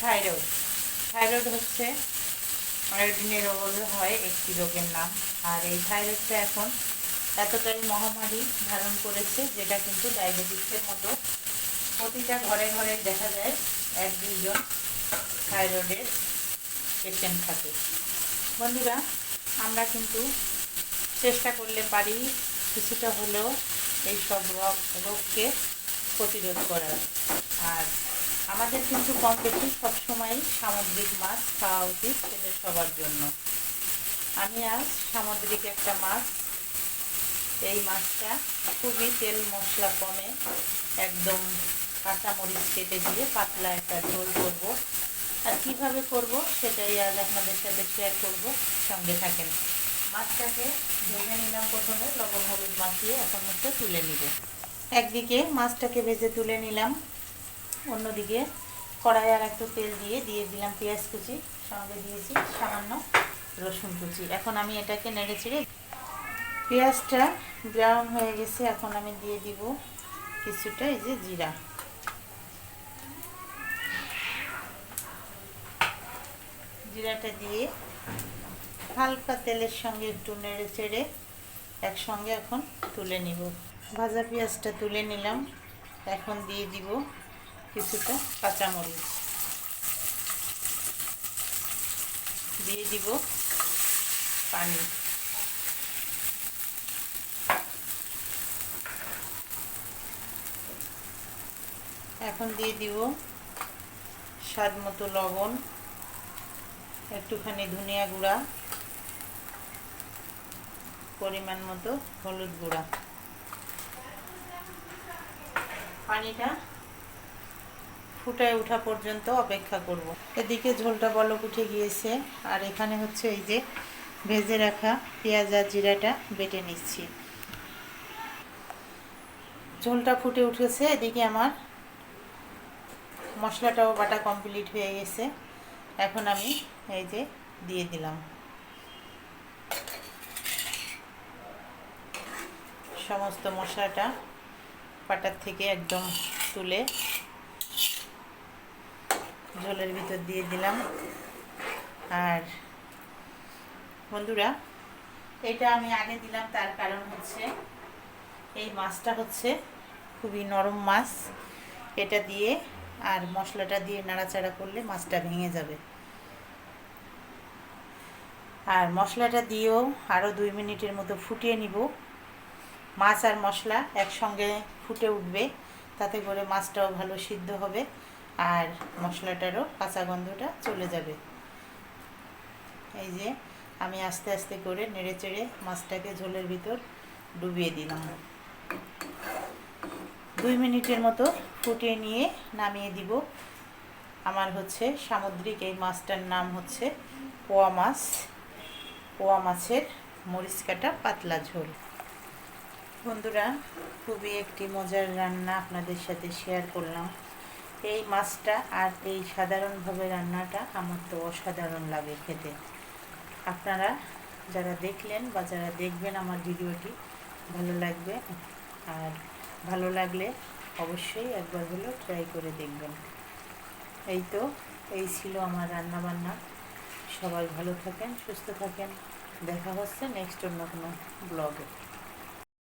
Thyroid. Thyroid হচ্ছে আয়োডিনের অভাবে হয় একটি রোগের নাম। আর এই থাইরয়েডটা এখন এতটাই মহামারী ধারণ করেছে যেটা কিন্তু ডায়াবেটিসের মতো প্রতিটা ঘরে ঘরে দেখা যায় এক দুইজন থাইরয়েডের পেশেন্ট থাকে। বন্ধুরা, আমরা কিন্তু চেষ্টা করলে পারি কিছুটা হলেও এই সব রোগ রোগকে প্রতিরোধ করার। আর আমাদের কিন্তু কম বেশি সবসময় সামুদ্রিক মাছ খাওয়া উচিত সেটা সবার জন্য। আমি আজ সামুদ্রিক একটা মাছ, এই মাছটা খুবই তেল মশলা কমে একদম কাঁচা মরিচ কেটে দিয়ে পাতলা একটা ঝোল করব। আর কীভাবে করব সেটাই আজ আপনাদের সাথে শেয়ার করব, সঙ্গে থাকেন। মাছটাকে ভেজে নিলাম প্রথমে, লবণ হলুদ মাখিয়ে এখন হচ্ছে তুলে নিব। একদিকে মাছটাকে ভেজে তুলে নিলাম। অন্যদিকে কড়াই আর একটু তেল দিয়ে দিয়ে দিলাম পেঁয়াজ কুচি, সঙ্গে দিয়েছি সামান্য রসুন কুচি। এখন আমি এটাকে নেড়ে চেড়ে পেঁয়াজটা ব্রাউন হয়ে গেছে, এখন আমি দিয়ে দিব কিছুটা এই যে জিরা। জিরাটা দিয়ে হালকা তেলের সঙ্গে একটু নেড়ে চেড়ে একসঙ্গে এখন তুলে নিব। ভাজা পেঁয়াজটা তুলে নিলাম, এখন দিয়ে দিব কিছুটা কাঁচামরিচ। দিয়ে দিব পানি। এখন দিয়ে দিব স্বাদ মতো লবণ, একটুখানি ধনিয়া গুঁড়া, পরিমাণ মতো হলুদ গুঁড়া। পানিটা ফুটায় ওঠা পর্যন্ত অপেক্ষা করব। এদিকে ঝোলটা বলক উঠে গিয়েছে। আর এখানে হচ্ছে এই যে ভেজে রাখা পেঁয়াজ আর জিরাটা বেটে নিচ্ছি। ঝোলটা ফুটে উঠেছে। এদিকে আমার মশলাটাও বাটা কমপ্লিট হয়ে গেছে। এখন আমি এই যে দিয়ে দিলাম। সমস্ত মশলাটা পাটার থেকে একদম তুলে ঝোলের ভিতর দিয়ে দিলাম। আর বন্ধুরা, এটা আমি আগে দিলাম, তার কারণ হচ্ছে এই মাছটা হচ্ছে খুবই নরম মাছ। এটা দিয়ে আর মশলাটা দিয়ে নাড়াচাড়া করলে মাছটা ভেঙে যাবে। আর মশলাটা দিয়েও আরও দুই মিনিটের মতো ফুটিয়ে নিব। মাছ আর মশলা একসঙ্গে ফুটে উঠবে, তাতে করে মাছটাও ভালো সিদ্ধ হবে। আর মশলাটারও কাঁচা গন্ধটা চলে যাবে। এই যে আমি আস্তে আস্তে করে নেড়ে চেড়ে মাছটাকে ঝোলের ভিতর ডুবিয়ে দিলাম। দুই মিনিটের মতো ফুটিয়ে নিয়ে নামিয়ে দিব। আমার হচ্ছে সামুদ্রিক এই মাছটার নাম হচ্ছে পোয়া মাছ। পোয়া মাছের মরিচ কাটা পাতলা ঝোল। বন্ধুরা, খুবই একটি মজার রান্না আপনাদের সাথে শেয়ার করলাম। এই মাছটা আর এই সাধারণভাবে রান্নাটা আমার তো অসাধারণ লাগে খেতে। আপনারা যারা দেখলেন বা যারা দেখবেন আমার ভিডিওটি, ভালো লাগবে। আর ভালো লাগলে অবশ্যই একবার হলেও ট্রাই করে দেখবেন। এই তো, এই ছিল আমার রান্না বান্না সবাই ভালো থাকেন, সুস্থ থাকেন। দেখা হচ্ছে নেক্সট অন্য কোনো ব্লগে